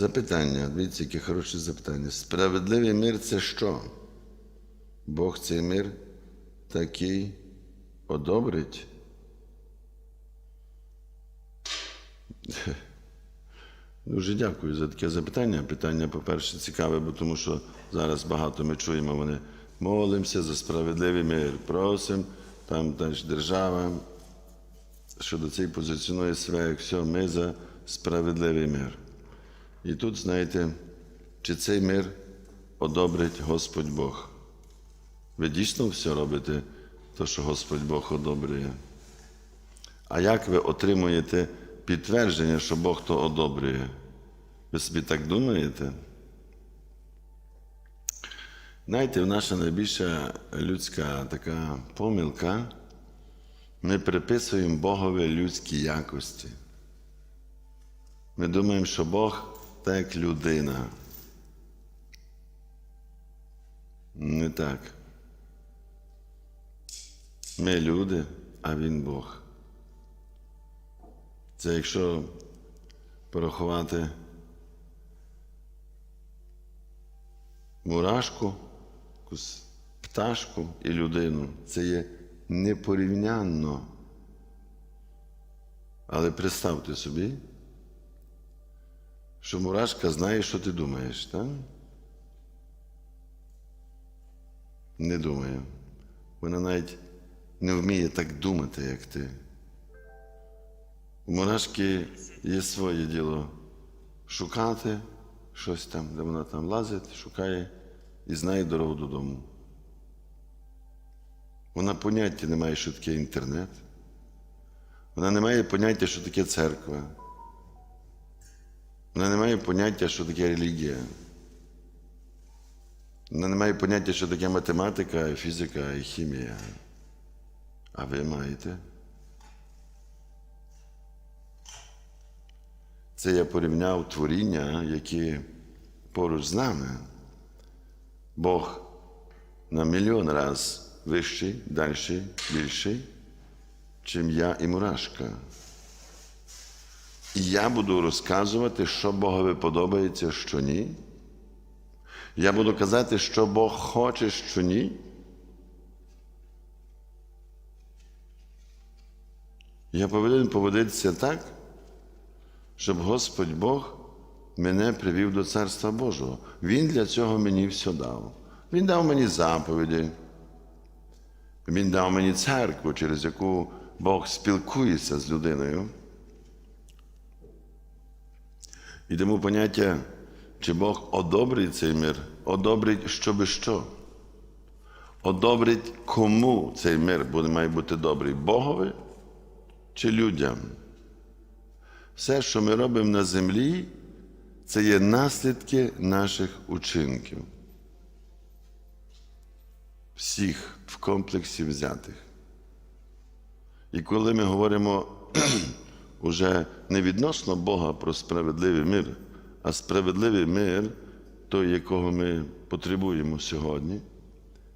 Запитання. Дивіться, яке хороше запитання. Справедливий мир це що? Бог цей мир такий одобрить? Дуже дякую за таке запитання. Питання, по-перше, цікаве, бо тому що зараз багато ми чуємо, вони молимося за справедливий мир, просимо, там теж держава, що до цей позиціонує себе, як все, ми за справедливий мир. І тут, знаєте, чи цей мир одобрить Господь Бог? Ви дійсно все робите, то, що Господь Бог одобрює? А як ви отримуєте підтвердження, що Бог то одобрює? Ви собі так думаєте? Знаєте, наша найбільша людська така помилка, ми приписуємо Богові людські якості. Ми думаємо, що Бог так людина. Не так. Ми люди, а Він Бог. Це якщо порахувати мурашку, пташку і людину, це є непорівнянно. Але представте собі, що мурашка знає, що ти думаєш, так? Не думає. Вона навіть не вміє так думати, як ти. У мурашки є своє діло шукати щось там, де вона там лазить, шукає і знає дорогу додому. Вона поняття не має, що таке інтернет. Вона не має поняття, що таке церква. Вона не має поняття, що таке релігія. Вона не має поняття, що таке математика, фізика і хімія. А ви маєте? Це я порівняв творіння, які поруч з нами. Бог на мільйон раз вищий, дальший, більший, чим я і мурашка. Я буду розказувати, що Богові подобається, що ні. Я буду казати, що Бог хоче, що ні. Я повинен поводитися так, щоб Господь Бог мене привів до Царства Божого. Він для цього мені все дав. Він дав мені заповіді. Він дав мені церкву, через яку Бог спілкується з людиною. І тому поняття, чи Бог одобрить цей мир, одобрить щоби що? Одобрить кому цей мир буде, має бути добрий Богові чи людям? Все, що ми робимо на землі, це є наслідки наших учинків. Всіх в комплексі взятих. І коли ми говоримо уже не відносно Бога про справедливий мир, а справедливий мир, той, якого ми потребуємо сьогодні,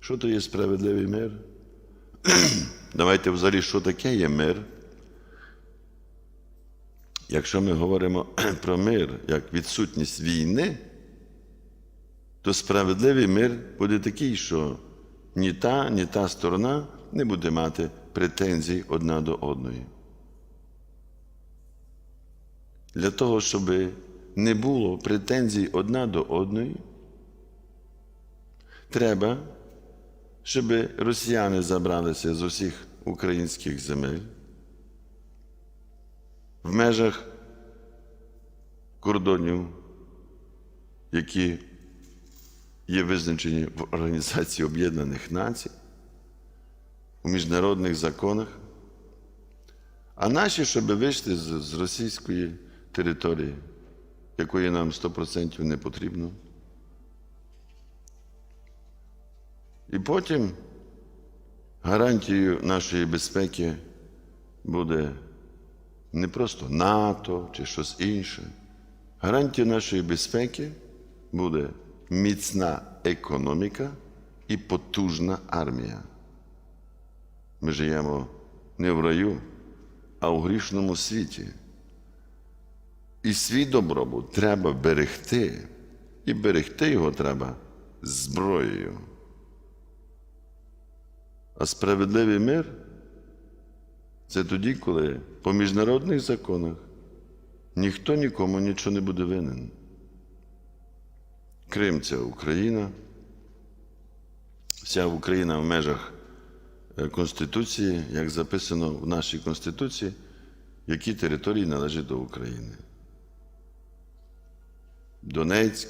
що то є справедливий мир? Давайте взагалі, що таке є мир? Якщо ми говоримо про мир як відсутність війни, то справедливий мир буде такий, що ні та, ні та сторона не буде мати претензій одна до одної. Для того, щоб не було претензій одна до одної, треба, щоб росіяни забралися з усіх українських земель в межах кордонів, які є визначені в Організації Об'єднаних Націй, у міжнародних законах, а наші, щоб вийшли з, російської території, якої нам 100% не потрібно. І потім гарантією нашої безпеки буде не просто НАТО чи щось інше. Гарантією нашої безпеки буде міцна економіка і потужна армія. Ми живемо не в раю, а у грішному світі. І свій добробут треба берегти. І берегти його треба зброєю. А справедливий мир це тоді, коли по міжнародних законах ніхто нікому нічого не буде винен. Крим це Україна. Вся Україна в межах е, Конституції, як записано в нашій Конституції, які території належать до України. Донецьк,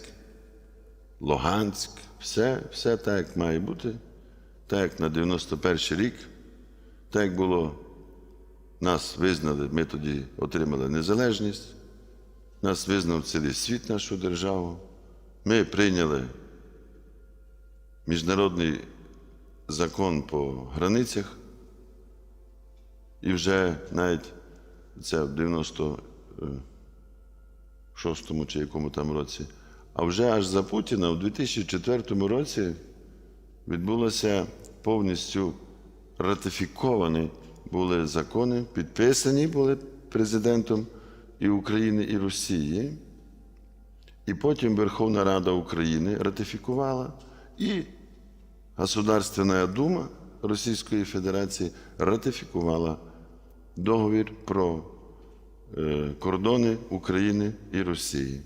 Луганськ, все, все так, як має бути, так як на 91 рік, так як було, нас визнали, ми тоді отримали незалежність, нас визнав цілий світ нашу державу. Ми прийняли міжнародний закон по границях, і вже навіть це в 96-му чи якому там році, а вже аж за Путіна в 2004 році відбулося повністю ратифіковані були закони, підписані були президентом і України, і Росії. І потім Верховна Рада України ратифікувала, і Государственна Дума Російської Федерації ратифікувала договір про кордони України і Росії.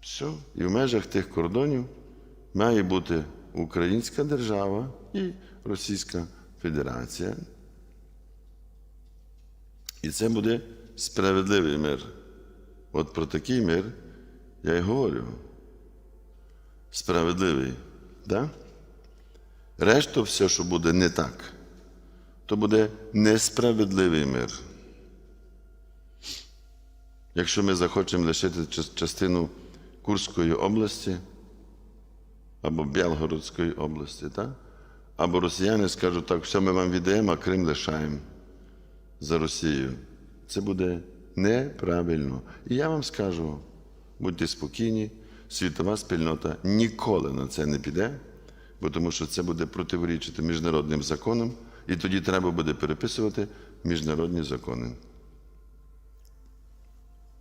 Все. І в межах тих кордонів має бути Українська держава і Російська Федерація. І це буде справедливий мир. От про такий мир я й говорю. Справедливий. Да? Решту все, що буде не так, то буде несправедливий мир. Якщо ми захочемо лишити частину Курської області або Білгородської області, так? або росіяни скажуть, так, все ми вам віддаємо, а Крим лишаємо за Росією. Це буде неправильно. І я вам скажу, будьте спокійні, світова спільнота ніколи на це не піде, бо тому що це буде противорічити міжнародним законам, і тоді треба буде переписувати міжнародні закони.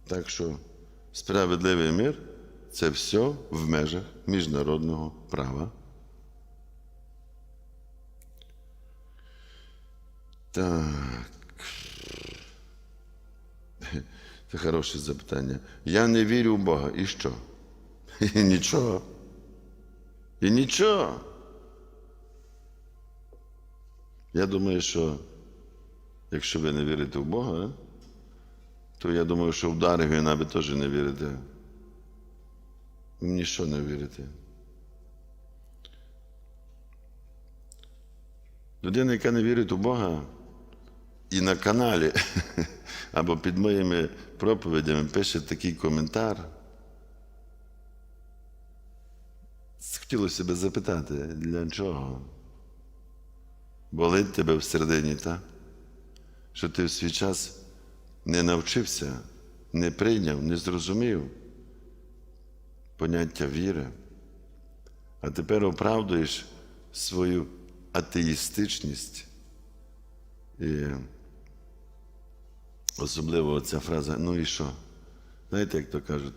Так що справедливий мир це все в межах міжнародного права. Так. Це хороше запитання. Я не вірю в Бога. І що? І нічого. І нічого. Я думаю, що якщо ви не вірите в Бога, то я думаю, що в Дарвіна ви теж не вірите. Ви ні не вірите. Людина, яка не вірить у Бога, і на каналі або під моїми проповідями пише такий коментар. Хотілося себе запитати, для чого? Болить тебе всередині, так? Що ти в свій час не навчився, не прийняв, не зрозумів поняття віри, а тепер оправдуєш свою атеїстичність. І особливо ця фраза, ну і що? Знаєте, як то кажуть,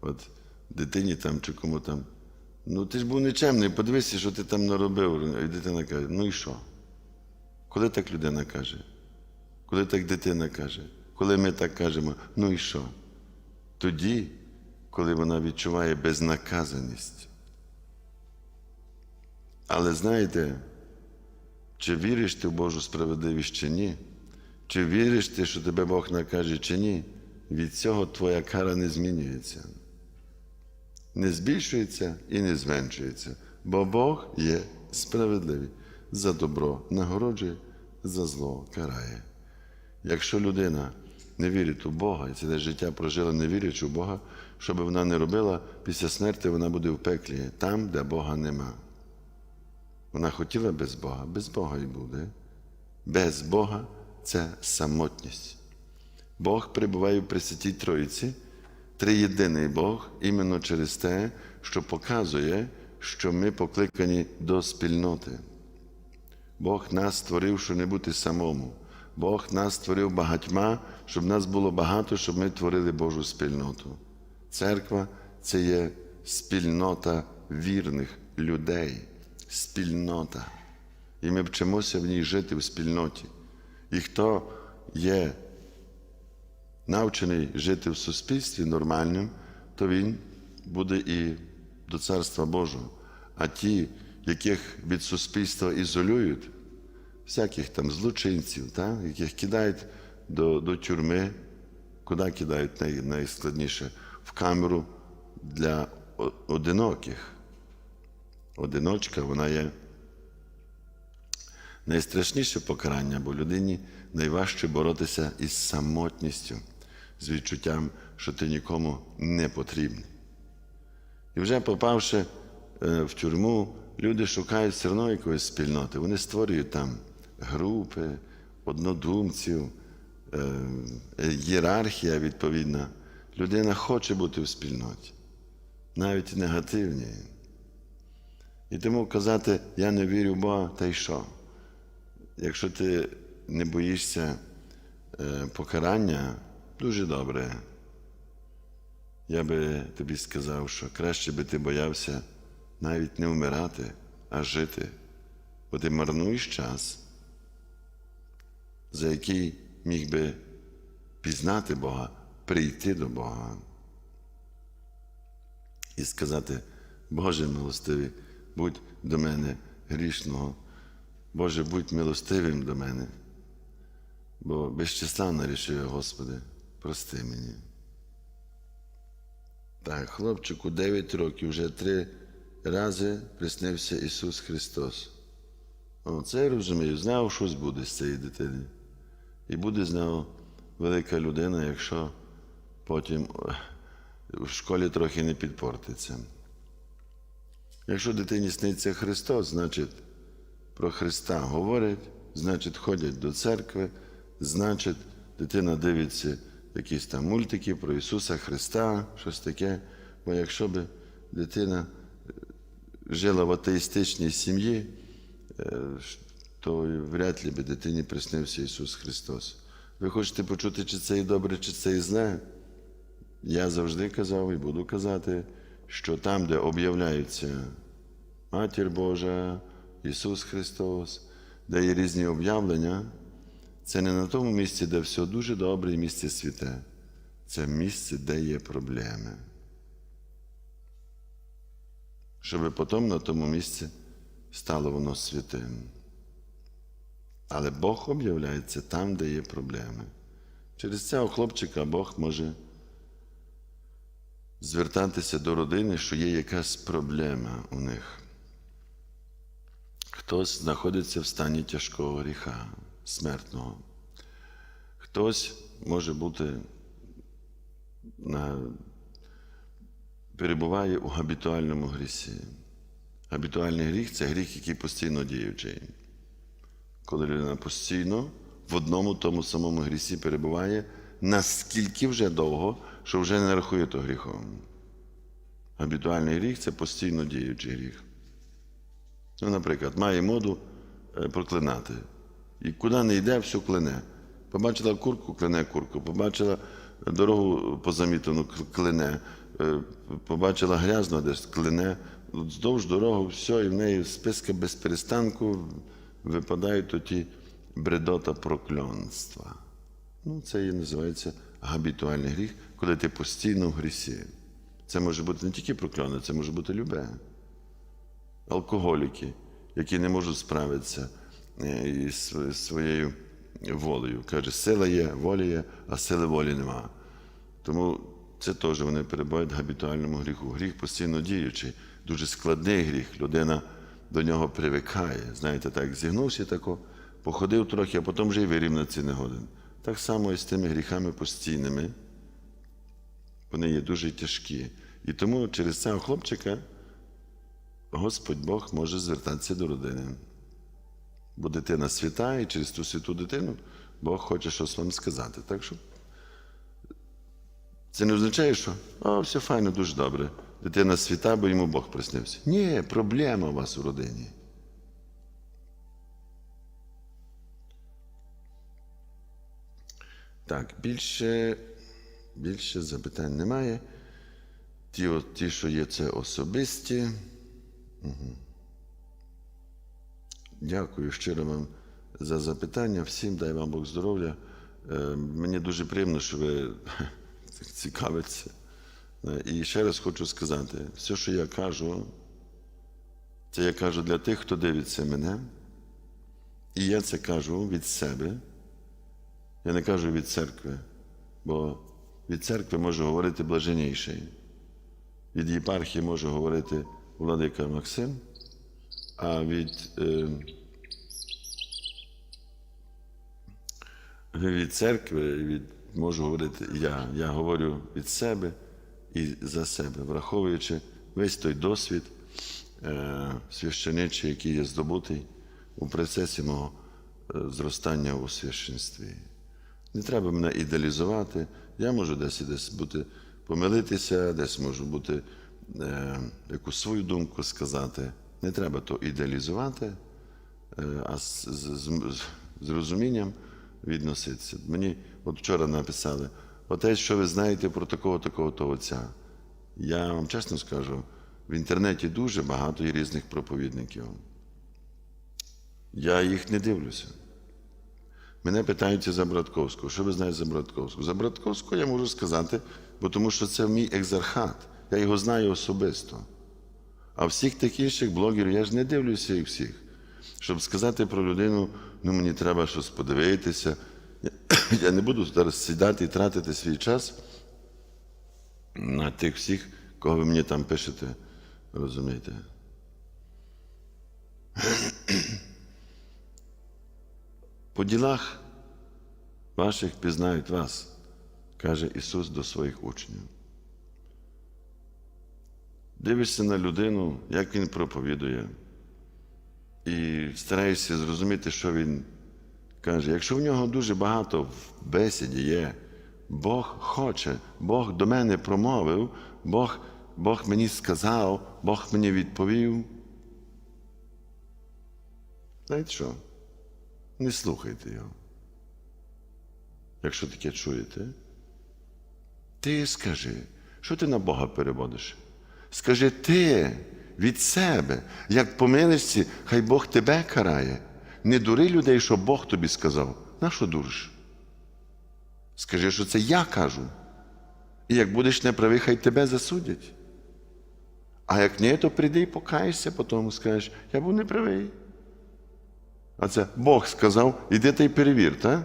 от дитині там чи кому там, ну ти ж був нечемний, подивися, що ти там наробив. І дитина каже, ну і що? Коли так людина каже? Коли так дитина каже? Коли ми так кажемо, ну і що? Тоді, коли вона відчуває безнаказаність. Але знаєте, чи віриш ти в Божу справедливість чи ні? Чи віриш ти, що тебе Бог накаже чи ні? Від цього твоя кара не змінюється. Не збільшується і не зменшується, бо Бог є справедливий. За добро нагороджує, за зло карає. Якщо людина не вірить у Бога, і ціле життя прожила, не вірячи у Бога, що би вона не робила, після смерті вона буде в пеклі, там, де Бога нема. Вона хотіла без Бога, без Бога і буде. Без Бога це самотність. Бог перебуває в Пресвятій Троїці, триєдиний Бог, іменно через те, що показує, що ми покликані до спільноти. Бог нас створив, щоб не бути самому. Бог нас створив багатьма, щоб нас було багато, щоб ми творили Божу спільноту. Церква це є спільнота вірних людей, спільнота. І ми вчимося в ній жити в спільноті. І хто є навчений жити в суспільстві нормальним, то він буде і до Царства Божого. А ті, яких від суспільства ізолюють, всяких там злочинців, та, яких кидають до, до тюрми, куди кидають най, найскладніше? В камеру для одиноких. Одиночка, вона є найстрашніше покарання, бо людині найважче боротися із самотністю, з відчуттям, що ти нікому не потрібний. І вже попавши е, в тюрму, люди шукають все одно якоїсь спільноти. Вони створюють там групи, однодумців, е, ієрархія відповідна. Людина хоче бути в спільноті, навіть негативні. І тому казати, я не вірю в Бога, та й що? Якщо ти не боїшся е, покарання, дуже добре. Я би тобі сказав, що краще би ти боявся навіть не вмирати, а жити, бо ти марнуєш час, за який міг би пізнати Бога, прийти до Бога і сказати, Боже милостивий, будь до мене грішного, Боже, будь милостивим до мене, бо безчисленна рішує, Господи, прости мені. Так, хлопчику 9 років вже три рази приснився Ісус Христос. О, це я розумію, знав, щось буде з цієї дитини. І буде з нього велика людина, якщо потім е, в школі трохи не підпортиться. Якщо дитині сниться Христос, значить про Христа говорять, значить ходять до церкви, значить дитина дивиться якісь там мультики про Ісуса Христа, щось таке. Бо якщо б дитина е, жила в атеїстичній сім'ї, е, то вряд ли би дитині приснився Ісус Христос. Ви хочете почути, чи це і добре, чи це і зле? Я завжди казав і буду казати, що там, де об'являється Матір Божа, Ісус Христос, де є різні об'явлення, це не на тому місці, де все дуже добре і місце святе. Це місце, де є проблеми. Щоб потім на тому місці стало воно святим. Але Бог об'являється там, де є проблеми. Через цього хлопчика Бог може звертатися до родини, що є якась проблема у них. Хтось знаходиться в стані тяжкого гріха, смертного. Хтось може бути перебуває у габітуальному грісі. Габітуальний гріх це гріх, який постійно діючий. Коли людина постійно в одному тому самому грісі перебуває, наскільки вже довго, що вже не рахує то гріхом. Габітуальний гріх це постійно діючий гріх. Ну, наприклад, має моду е, проклинати. І куди не йде, все клине. Побачила курку, клине курку, побачила дорогу позамітану, клине, Е, побачила грязно десь клине. Вздовж дорогу, все, і в неї списка без перестанку випадають оті бредота прокльонства. Ну, це і називається габітуальний гріх, коли ти постійно в грісі. Це може бути не тільки прокльони, це може бути любе алкоголіки, які не можуть справитися е, із своєю волею. Каже, сила є, воля є, а сили волі нема. Тому це теж вони перебувають в габітуальному гріху. Гріх постійно діючий, дуже складний гріх. Людина до нього привикає. Знаєте, так, зігнувся тако, походив трохи, а потім вже й вирівнятися не годен. Так само і з тими гріхами постійними. Вони є дуже тяжкі. І тому через цього хлопчика Господь Бог може звертатися до родини. Бо дитина свята, і через ту святу дитину Бог хоче щось вам сказати. Так що це не означає, що о, все файно, дуже добре. Дитина свята, бо йому Бог приснився. Ні, проблема у вас у родині. Так, більше, більше запитань немає. Ті, от- ті, що є, це особисті. Мгм. Дякую щиро вам за запитання. Всім дай вам Бог здоров'я. Е, Мені дуже приємно, що ви цікавитеся. І ще раз хочу сказати: все, що я кажу, це я кажу для тих, хто дивиться мене. І я це кажу від себе. Я не кажу від церкви, бо від церкви може говорити блаженніший. Від єпархії може говорити владика Максим, а від, е, від церкви від, можу говорити я. Я говорю від себе і за себе, враховуючи весь той досвід е, священичий, який є здобутий у процесі мого е, зростання у священстві. Не треба мене ідеалізувати. Я можу десь і десь бути помилитися, десь можу бути е, якусь свою думку сказати. Не треба то ідеалізувати, е, а з, з, з, з розумінням відноситися. Мені от вчора написали, отець, що ви знаєте про такого, такого то отця. Я вам чесно скажу, в інтернеті дуже багато різних проповідників. Я їх не дивлюся. Мене питаються за Братковського. Що ви знаєте за Братковського? За Братковського я можу сказати, бо тому що це мій екзархат. Я його знаю особисто. А всіх тих інших блогерів я ж не дивлюся їх всіх. Щоб сказати про людину, ну мені треба щось подивитися. Я, не буду зараз сідати і тратити свій час на тих всіх, кого ви мені там пишете. Розумієте? По ділах ваших пізнають вас, каже Ісус до своїх учнів. Дивишся на людину, як Він проповідує, і стараєшся зрозуміти, що Він каже. Якщо в нього дуже багато в бесіді є, Бог хоче, Бог до мене промовив, Бог, Бог мені сказав, Бог мені відповів. Знаєте що? Не слухайте його. Якщо таке чуєте, ти скажи, що ти на Бога переводиш? Скажи ти від себе, як помилишся, хай Бог тебе карає. Не дури людей, що Бог тобі сказав. На що дуриш? Скажи, що це я кажу. І як будеш неправий, хай тебе засудять. А як ні, то прийди і покаєшся, потім скажеш, я був неправий. А це Бог сказав, іди та й перевір, так?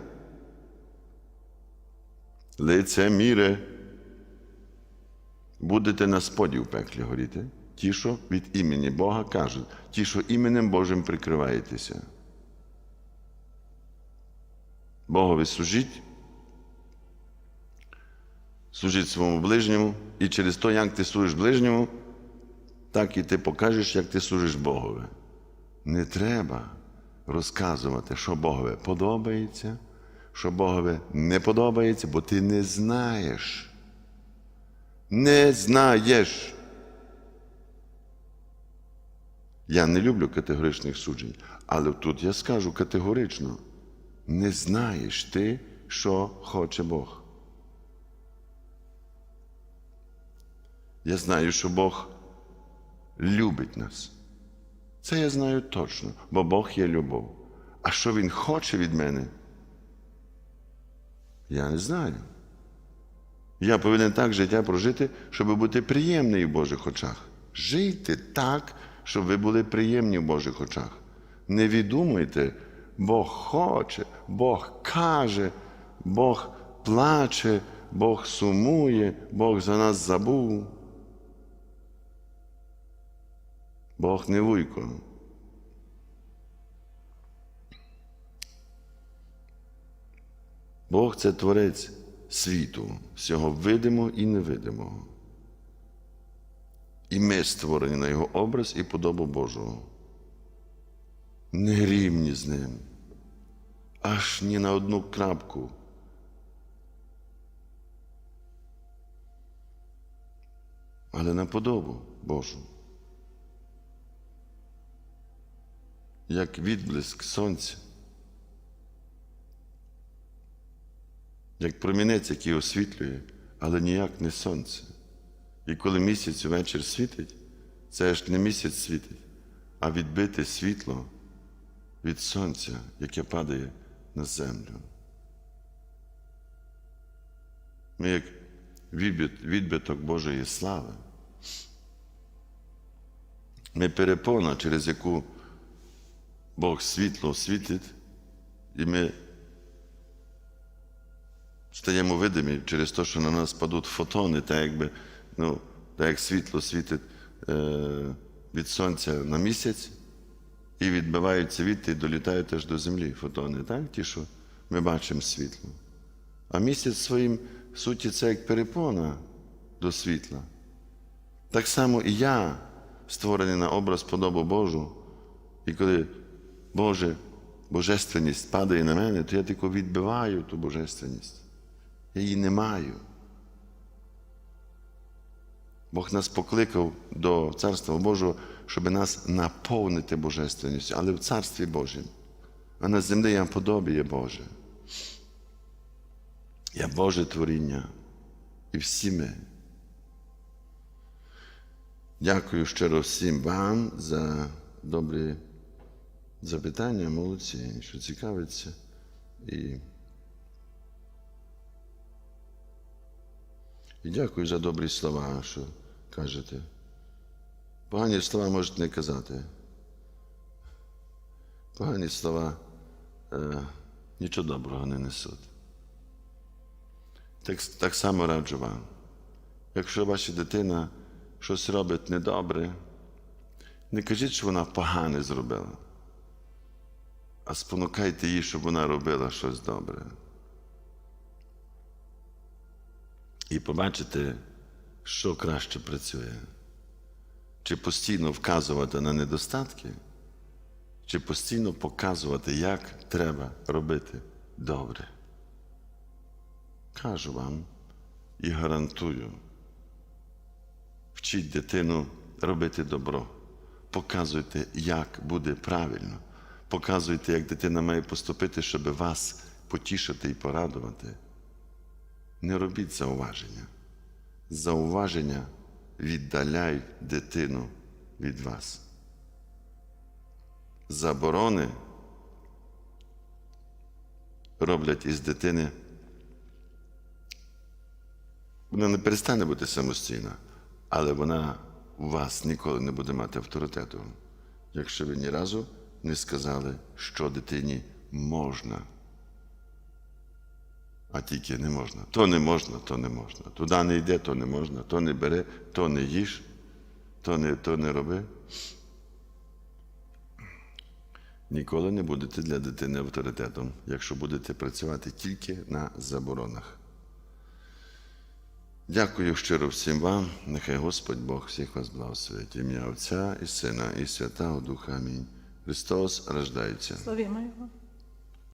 Лицеміре. Будете на споді в пеклі горіти. Ті, що від імені Бога кажуть, ті, що іменем Божим прикриваєтеся. Богові служіть, служіть своєму ближньому, і через то, як ти служиш ближньому, так і ти покажеш, як ти служиш Богові. Не треба розказувати, що Богові подобається, що Богові не подобається, бо ти не знаєш. Не знаєш. Я не люблю категоричних суджень, але тут я скажу категорично: не знаєш ти, що хоче Бог. Я знаю, що Бог любить нас. Це я знаю точно, бо Бог є любов. А що Він хоче від мене? Я не знаю. Я повинен так життя прожити, щоб бути приємний в Божих очах. Жийте так, щоб ви були приємні в Божих очах. Не відумуйте, Бог хоче, Бог каже, Бог плаче, Бог сумує, Бог за нас забув. Бог не вуйко. Бог це творець світу, всього видимого і невидимого. І ми створені на Його образ і подобу Божого. Не рівні з ним, аж ні на одну крапку. Але на подобу Божу. Як відблиск сонця. як промінець, який освітлює, але ніяк не сонце. І коли місяць увечір світить, це ж не місяць світить, а відбите світло від сонця, яке падає на землю. Ми як відбиток Божої слави. Ми перепона, через яку Бог світло світить, і ми стаємо видимі через те, що на нас падуть фотони, так якби, ну, так як світло світить е, від сонця на місяць, і відбиваються від і долітають аж до землі фотони, так? Ті, що ми бачимо світло. А місяць своїм суті це як перепона до світла. Так само і я створений на образ подобу Божу. І коли Боже, божественність падає на мене, то я тільки відбиваю ту божественність. Я її не маю. Бог нас покликав до Царства Божого, щоб нас наповнити божественністю, але в Царстві Божім. А на землі я подобіє Боже. Я Боже творіння. І всі ми. Дякую щиро всім вам за добрі запитання, молодці, що цікавиться. І, і дякую за добрі слова, що кажете. Погані слова можете не казати. Погані слова е, нічого доброго не несуть. Так, так само раджу вам. Якщо ваша дитина щось робить недобре, не кажіть, що вона погане зробила, а спонукайте її, щоб вона робила щось добре. І побачите, що краще працює. Чи постійно вказувати на недостатки, чи постійно показувати, як треба робити добре. Кажу вам і гарантую, вчіть дитину робити добро. Показуйте, як буде правильно. Показуйте, як дитина має поступити, щоб вас потішити і порадувати. Не робіть зауваження. Зауваження віддаляють дитину від вас. Заборони роблять із дитини. Вона не перестане бути самостійна, але вона у вас ніколи не буде мати авторитету, якщо ви ні разу не сказали, що дитині можна. А тільки не можна. То не можна, то не можна. Туди не йде, то не можна, то не бери, то не їж, то не, то не роби. Ніколи не будете для дитини авторитетом, якщо будете працювати тільки на заборонах. Дякую щиро всім вам. Нехай Господь Бог всіх вас благословить. Ім'я Отця і Сина, і Святого Духа. Амінь. Христос рождається. Славімо Його.